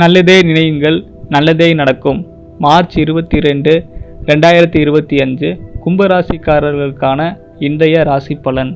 நல்லதே நினையுங்கள் நல்லதே நடக்கும். மார்ச் இருபத்தி ரெண்டு ரெண்டாயிரத்தி இருபத்தி அஞ்சு கும்பராசிக்காரர்களுக்கான இன்றைய ராசி பலன்.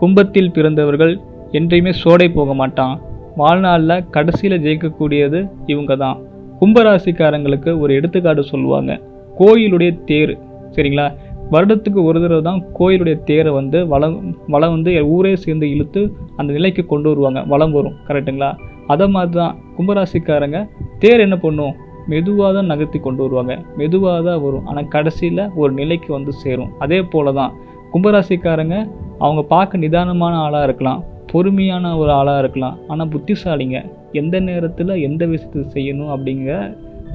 கும்பத்தில் பிறந்தவர்கள் என்றையுமே சோடை போக மாட்டான். வாழ்நாளில் கடைசியில் ஜெயிக்கக்கூடியது இவங்க தான் கும்பராசிக்காரங்களுக்கு ஒரு எடுத்துக்காட்டு சொல்லுவாங்க. கோயிலுடைய தேர் சரிங்களா? வருடத்துக்கு ஒரு தடவை தான் கோயிலுடைய தேரை வந்து வளம் வளம் வந்து ஊரே சேர்ந்து இழுத்து அந்த நிலைக்கு கொண்டு வருவாங்க. வளம் வரும் கரெக்டுங்களா அதை மாதிரி தான் கும்பராசிக்காரங்க தேர் என்ன பண்ணும்? மெதுவாக தான் நகர்த்தி கொண்டு வருவாங்க. மெதுவாக தான் வரும். ஆனால் கடைசியில் ஒரு நிலைக்கு வந்து சேரும். அதே போல தான் கும்பராசிக்காரங்க அவங்க பார்க்க நிதானமான ஆளாக இருக்கலாம். பொறுமையான ஒரு ஆளாக இருக்கலாம். ஆனால் புத்திசாலிங்க. எந்த நேரத்தில் எந்த விஷயத்தை செய்யணும் அப்படிங்கிற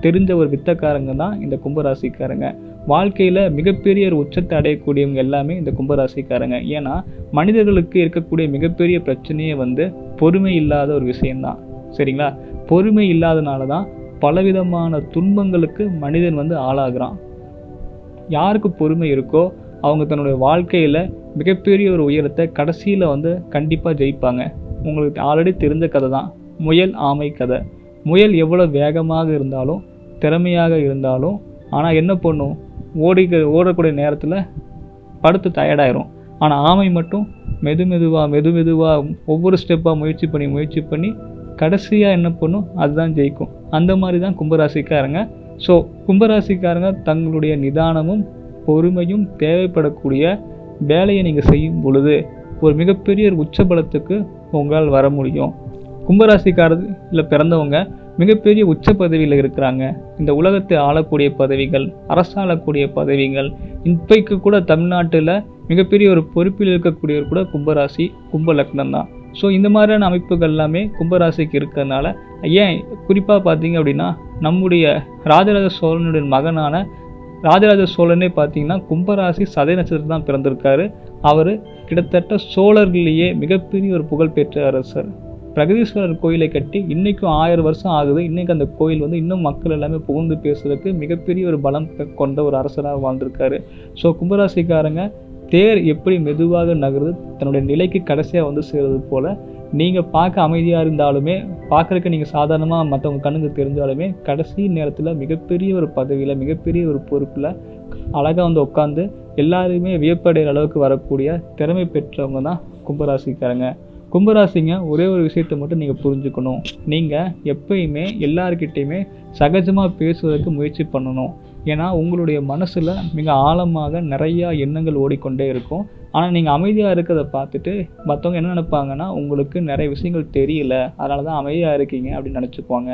தெரிஞ்ச ஒரு வித்தக்காரங்க தான் இந்த கும்பராசிக்காரங்க. வாழ்க்கையில் மிகப்பெரிய ஒரு உச்சத்தை அடையக்கூடியவங்க எல்லாமே இந்த கும்பராசிக்காரங்க. ஏன்னா மனிதர்களுக்கு இருக்கக்கூடிய மிகப்பெரிய பிரச்சனையே வந்து பொறுமை இல்லாத ஒரு விஷயம்தான். சரிங்களா? பொறுமை இல்லாதனால தான் பலவிதமான துன்பங்களுக்கு மனிதன் வந்து ஆளாகிறான். யாருக்கு பொறுமை இருக்கோ அவங்க தன்னுடைய வாழ்க்கையில் மிகப்பெரிய ஒரு உயரத்தை கடைசியில் வந்து கண்டிப்பாக ஜெயிப்பாங்க. உங்களுக்கு ஆல்ரெடி தெரிஞ்ச கதை தான் முயல் ஆமை கதை. முயல் எவ்வளோ வேகமாக இருந்தாலும் திறமையாக இருந்தாலும் ஆனால் என்ன பண்ணும்? ஓடிக்க ஓடக்கூடிய நேரத்தில் படுத்து டயர்டாயிரும் ஆனால் ஆமை மட்டும் மெது மெதுவாக மெது மெதுவாக ஒவ்வொரு ஸ்டெப்பாக முயற்சி பண்ணி முயற்சி பண்ணி கடைசியாக என்ன பண்ணும்? அதுதான் ஜெயிக்கும். அந்த மாதிரி தான் கும்பராசிக்காரங்க. ஸோ கும்பராசிக்காரங்க தங்களுடைய நிதானமும் பொறுமையும் தேவைப்படக்கூடிய வேலையை நீங்கள் செய்யும் பொழுது ஒரு மிகப்பெரிய ஒரு உச்சபலத்துக்கு உங்களால் வர முடியும். கும்பராசிக்காரத்தில் பிறந்தவங்க மிகப்பெரிய உச்ச பதவியில் இருக்கிறாங்க. இந்த உலகத்தை ஆளக்கூடிய பதவிகள் அரசாளக்கூடிய பதவிகள் இப்பைக்கு கூட தமிழ்நாட்டில் மிகப்பெரிய ஒரு பொறுப்பில் இருக்கக்கூடியவர் கூட கும்பராசி கும்ப லக்னம் தான். ஸோ இந்த மாதிரியான அமைப்புகள் எல்லாமே கும்பராசிக்கு இருக்கிறதுனால ஏன் குறிப்பாக பார்த்தீங்க அப்படின்னா நம்முடைய ராஜராஜ சோழனுடைய மகனான ராஜராஜ சோழனே பார்த்தீங்கன்னா கும்பராசி சதை நட்சத்திரம் தான் பிறந்திருக்காரு. அவர் கிட்டத்தட்ட சோழர்களிலேயே மிகப்பெரிய ஒரு புகழ்பெற்ற அரசர். பிரகதீஸ்வரர் கோயிலை கட்டி இன்றைக்கும் ஆயிரம் வருஷம் ஆகுது. இன்றைக்கி அந்த கோயில் வந்து இன்னும் மக்கள் எல்லாமே புகுந்து பேசுகிறதுக்கு மிகப்பெரிய ஒரு பலம் கொண்ட ஒரு அரசராக வாழ்ந்திருக்காரு. ஸோ கும்பராசிக்காரங்க தேர் எப்படி மெதுவாக நகருது தன்னுடைய நிலைக்கு கடைசியாக வந்து சேர்றது போல் நீங்கள் பார்க்க அமைதியாக இருந்தாலுமே பார்க்குறக்கு நீங்கள் சாதாரணமாக மற்றவங்க கண்ணுக்கு தெரிஞ்சாலுமே கடைசி நேரத்தில் மிகப்பெரிய ஒரு பதவியில் மிகப்பெரிய ஒரு பொறுப்பில் அழகாக வந்து உட்காந்து எல்லாருமே வியப்படைகிற அளவுக்கு வரக்கூடிய திறமை பெற்றவங்க தான் கும்பராசிக்காரங்க. கும்பராசிங்க ஒரே ஒரு விஷயத்தை மட்டும் நீங்கள் புரிஞ்சுக்கணும். நீங்கள் எப்பயுமே எல்லாருக்கிட்டேயுமே சகஜமாக பேசுவதற்கு முயற்சி பண்ணணும். ஏன்னா உங்களுடைய மனசில் மிக ஆழமாக நிறையா எண்ணங்கள் ஓடிக்கொண்டே இருக்கும். ஆனால் நீங்கள் அமைதியாக இருக்கிறத பார்த்துட்டு மற்றவங்க என்ன நினைப்பாங்கன்னா உங்களுக்கு நிறைய விஷயங்கள் தெரியல. அதனால தான் அமைதியாக இருக்கீங்க அப்படின்னு நினச்சிக்குவாங்க.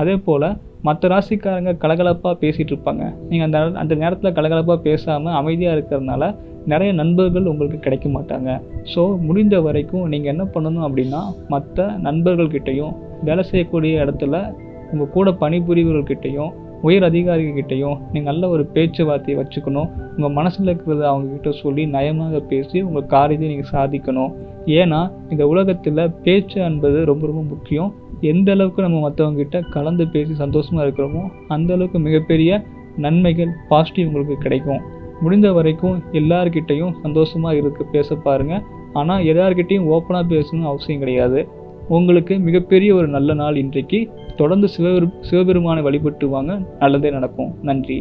அதே போல் மற்ற ராசிக்காரங்க கலகலப்பாக பேசிகிட்டு இருப்பாங்க நீங்கள் அந்த அந்த நேரத்தில் கலகலப்பாக பேசாமல் அமைதியாக இருக்கிறதுனால நிறைய நண்பர்கள் உங்களுக்கு கிடைக்க மாட்டாங்க. ஸோ முடிந்த வரைக்கும் நீங்கள் என்ன பண்ணணும் அப்படின்னா மற்ற நண்பர்கள்கிட்டையும் வேலை செய்யக்கூடிய இடத்துல உங்கள் கூட பணிபுரிவர்கள்கிட்டையும் உயர் அதிகாரிகிட்டையும் நீங்கள் நல்ல ஒரு பேச்சுவார்த்தையை வச்சுக்கணும். உங்கள் மனசில் இருக்கிறத அவங்கக்கிட்ட சொல்லி நயமாக பேசி உங்கள் காரியத்தை நீங்கள் சாதிக்கணும். ஏன்னா இந்த உலகத்தில் பேச்சு என்பது ரொம்ப ரொம்ப முக்கியம். எந்த அளவுக்கு நம்ம மற்றவங்ககிட்ட கலந்து பேசி சந்தோஷமாக இருக்கிறோமோ அந்த அளவுக்கு மிகப்பெரிய நன்மைகள் பாசிட்டிவ் உங்களுக்கு கிடைக்கும். முடிந்த வரைக்கும் எல்லார்கிட்டையும் சந்தோஷமாக இருக்க பேச பாருங்கள் ஆனால் எல்லார்கிட்டையும் ஓப்பனாக பேசணும்னு அவசியம் கிடையாது. உங்களுக்கு மிகப்பெரிய ஒரு நல்ல நாள் இன்றைக்கு. தொடர்ந்து சிவபெரு சிவபெருமானை வழிபட்டு வாங்க நல்லதே நடக்கும். நன்றி.